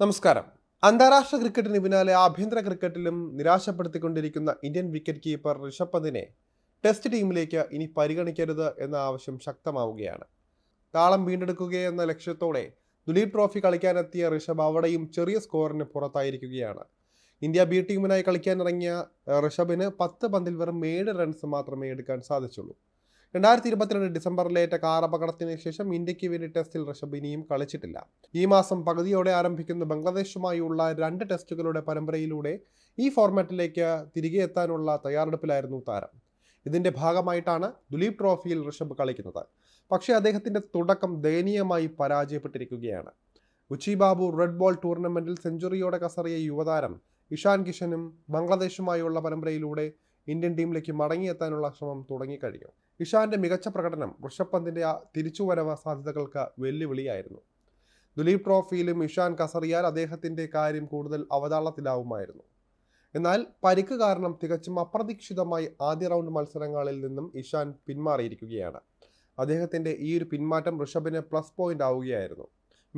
നമസ്കാരം. അന്താരാഷ്ട്ര ക്രിക്കറ്റിന് പിന്നാലെ ആഭ്യന്തര ക്രിക്കറ്റിലും നിരാശപ്പെടുത്തിക്കൊണ്ടിരിക്കുന്ന ഇന്ത്യൻ വിക്കറ്റ് കീപ്പർ ഋഷഭ് പന്തിനെ ടെസ്റ്റ് ടീമിലേക്ക് ഇനി പരിഗണിക്കരുത് എന്ന ആവശ്യം ശക്തമാവുകയാണ്. താളം വീണ്ടെടുക്കുകയെന്ന ലക്ഷ്യത്തോടെ ദുലീപ് ട്രോഫി കളിക്കാനെത്തിയ ഋഷഭ് അവിടെയും ചെറിയ സ്കോറിന് പുറത്തായിരിക്കുകയാണ്. ഇന്ത്യ ബി ടീമിനായി കളിക്കാനിറങ്ങിയ ഋഷഭിന് പത്ത് പന്തിൽ വെറും ഏഴ് റൺസ് മാത്രമേ എടുക്കാൻ സാധിച്ചുള്ളൂ. രണ്ടായിരത്തി ഇരുപത്തിരണ്ട് ഡിസംബറിലേറ്റ കാർ അപകടത്തിന് ശേഷം ഇന്ത്യയ്ക്ക് വേണ്ടി ടെസ്റ്റിൽ ഋഷഭ് ഇനിയും കളിച്ചിട്ടില്ല. ഈ മാസം പകുതിയോടെ ആരംഭിക്കുന്ന ബംഗ്ലാദേശുമായുള്ള രണ്ട് ടെസ്റ്റുകളുടെ പരമ്പരയിലൂടെ ഈ ഫോർമാറ്റിലേക്ക് തിരികെ എത്താനുള്ള തയ്യാറെടുപ്പിലായിരുന്നു താരം. ഇതിന്റെ ഭാഗമായിട്ടാണ് ദുലീപ് ട്രോഫിയിൽ ഋഷഭ് കളിക്കുന്നത്. പക്ഷേ അദ്ദേഹത്തിന്റെ തുടക്കം ദയനീയമായി പരാജയപ്പെട്ടിരിക്കുകയാണ്. ഉച്ചി ബാബു റെഡ് ബോൾ ടൂർണമെന്റിൽ സെഞ്ചുറിയോടെ കസറിയ യുവതാരം ഇഷാൻ കിഷനും ബംഗ്ലാദേശുമായുള്ള പരമ്പരയിലൂടെ ഇന്ത്യൻ ടീമിലേക്ക് മടങ്ങിയെത്താനുള്ള ശ്രമം തുടങ്ങിക്കഴിഞ്ഞു. ഇഷാന്റെ മികച്ച പ്രകടനം ഋഷഭ് പന്തിന്റെ ആ തിരിച്ചുവരവ് സാധ്യതകൾക്ക് വെല്ലുവിളിയായിരുന്നു. ദുലീപ് ട്രോഫിയിലും ഇഷാൻ കസറിയാൽ അദ്ദേഹത്തിന്റെ കാര്യം കൂടുതൽ അവതാളത്തിലാവുമായിരുന്നു. എന്നാൽ പരിക്ക് കാരണം തികച്ചും അപ്രതീക്ഷിതമായി ആദ്യ റൗണ്ട് മത്സരങ്ങളിൽ നിന്നും ഇഷാൻ പിന്മാറിയിരിക്കുകയാണ്. അദ്ദേഹത്തിന്റെ ഈ ഒരു പിന്മാറ്റം ഋഷഭിന് പ്ലസ് പോയിന്റ് ആവുകയായിരുന്നു.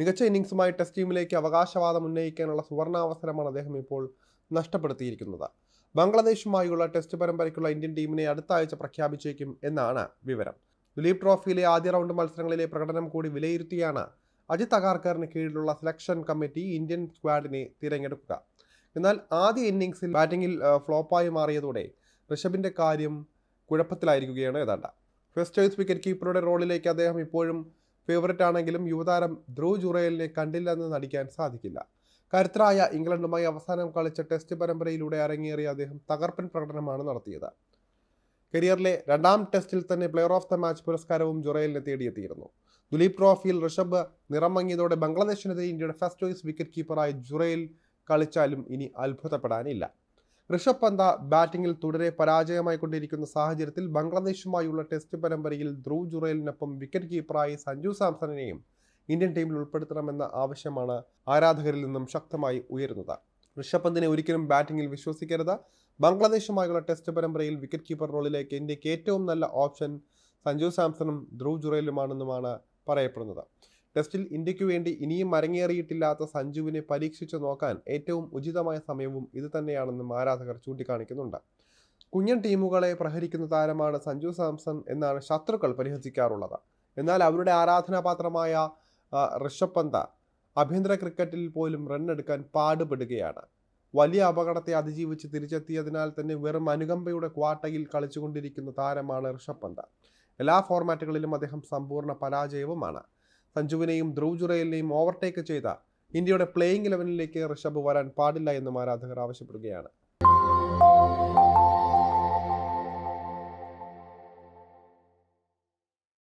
മികച്ച ഇന്നിങ്സുമായി ടെസ്റ്റ് ടീമിലേക്ക് അവകാശവാദം ഉന്നയിക്കാനുള്ള സുവർണാവസരമാണ് അദ്ദേഹം ഇപ്പോൾ നഷ്ടപ്പെടുത്തിയിരിക്കുന്നത്. ബംഗ്ലാദേശുമായുള്ള ടെസ്റ്റ് പരമ്പരയ്ക്കുള്ള ഇന്ത്യൻ ടീമിനെ അടുത്ത ആഴ്ച പ്രഖ്യാപിച്ചേക്കും എന്നാണ് വിവരം. ദുലീപ് ട്രോഫിയിലെ ആദ്യ റൗണ്ട് മത്സരങ്ങളിലെ പ്രകടനം കൂടി വിലയിരുത്തിയാണ് അജിത് അഗാർക്കറിന് കീഴിലുള്ള സെലക്ഷൻ കമ്മിറ്റി ഇന്ത്യൻ സ്ക്വാഡിനെ തിരഞ്ഞെടുക്കുക. എന്നാൽ ആദ്യ ഇന്നിങ്സിൽ ബാറ്റിംഗിൽ ഫ്ലോപ്പായി മാറിയതോടെ ഋഷഭിന്റെ കാര്യം കുഴപ്പത്തിലായിരിക്കുകയാണ് ഏതാണ്ട് ഫസ്റ്റ് ചോയ്സ് വിക്കറ്റ് കീപ്പറുടെ റോളിലേക്ക് അദ്ദേഹം ഇപ്പോഴും ഫേവററ്റ് ആണെങ്കിലും യുവതാരം ധ്രുവ് ജുറേലിനെ കണ്ടില്ലെന്ന് നടിക്കാൻ സാധിക്കില്ല. കരുത്തരായ ഇംഗ്ലണ്ടുമായി അവസാനം കളിച്ച ടെസ്റ്റ് പരമ്പരയിലൂടെ അരങ്ങേറിയ അദ്ദേഹം തകർപ്പൻ പ്രകടനമാണ് നടത്തിയത്. കരിയറിലെ രണ്ടാം ടെസ്റ്റിൽ തന്നെ പ്ലെയർ ഓഫ് ദ മാച്ച് പുരസ്കാരവും ജുറേലിനെ തേടിയെത്തിയിരുന്നു. ദുലീപ് ട്രോഫിയിൽ ഋഷഭ് നിറം മങ്ങിയതോടെ ബംഗ്ലാദേശിനെതിരെ ഇന്ത്യയുടെ ഫസ്റ്റ് ചോയ്സ് വിക്കറ്റ് കീപ്പറായി ജുറേൽ കളിച്ചാലും ഇനി അത്ഭുതപ്പെടാനില്ല. ഋഷഭ് പന്ത ബാറ്റിംഗിൽ തുടരെ പരാജയമായി കൊണ്ടിരിക്കുന്ന സാഹചര്യത്തിൽ ബംഗ്ലാദേശുമായുള്ള ടെസ്റ്റ് പരമ്പരയിൽ ധ്രുവ് ജുറേലിനൊപ്പം വിക്കറ്റ് കീപ്പറായി സഞ്ജു സാംസണിനെയും ഇന്ത്യൻ ടീമിൽ ഉൾപ്പെടുത്തണമെന്ന ആവശ്യമാണ് ആരാധകരിൽ നിന്നും ശക്തമായി ഉയരുന്നത്. ഋഷഭ് പന്തിനെ ഒരിക്കലും ബാറ്റിംഗിൽ വിശ്വസിക്കരുത്. ബംഗ്ലാദേശുമായുള്ള ടെസ്റ്റ് പരമ്പരയിൽ വിക്കറ്റ് കീപ്പർ റോളിലേക്ക് ഇന്ത്യയ്ക്ക് ഏറ്റവും നല്ല ഓപ്ഷൻ സഞ്ജു സാംസണും ധ്രുവ് ജുറേലുമാണെന്നുമാണ് പറയപ്പെടുന്നത്. ടെസ്റ്റിൽ ഇന്ത്യയ്ക്കു വേണ്ടി ഇനിയും അരങ്ങേറിയിട്ടില്ലാത്ത സഞ്ജുവിനെ പരീക്ഷിച്ചു നോക്കാൻ ഏറ്റവും ഉചിതമായ സമയവും ഇത് തന്നെയാണെന്നും ആരാധകർ ചൂണ്ടിക്കാണിക്കുന്നുണ്ട്. കുഞ്ഞൻ ടീമുകളെ പ്രഹരിക്കുന്ന താരമാണ് സഞ്ജു സാംസൺ എന്നാണ് ശത്രുക്കൾ പരിഹസിക്കാറുള്ളത്. എന്നാൽ അവരുടെ ആരാധനാപാത്രമായ ഋഷഭ് പന്ത ആഭ്യന്തര ക്രിക്കറ്റിൽ പോലും റണ്ണെടുക്കാൻ പാടുപെടുകയാണ്. വലിയ അപകടത്തെ അതിജീവിച്ച് തിരിച്ചെത്തിയതിനാൽ തന്നെ വെറും അനുകമ്പയുടെ ക്വാട്ടയിൽ കളിച്ചുകൊണ്ടിരിക്കുന്ന താരമാണ് ഋഷഭ് പന്ത. എല്ലാ ഫോർമാറ്റുകളിലും അദ്ദേഹം സമ്പൂർണ പരാജയവുമാണ്. സഞ്ജുവിനെയും ധ്രുവ് ജുറേലിനെയും ഓവർടേക്ക് ചെയ്ത ഇന്ത്യയുടെ പ്ലേയിങ് ഇലവനിലേക്ക് ഋഷഭ് വരാൻ പാടില്ല എന്നും ആരാധകർ ആവശ്യപ്പെടുകയാണ്.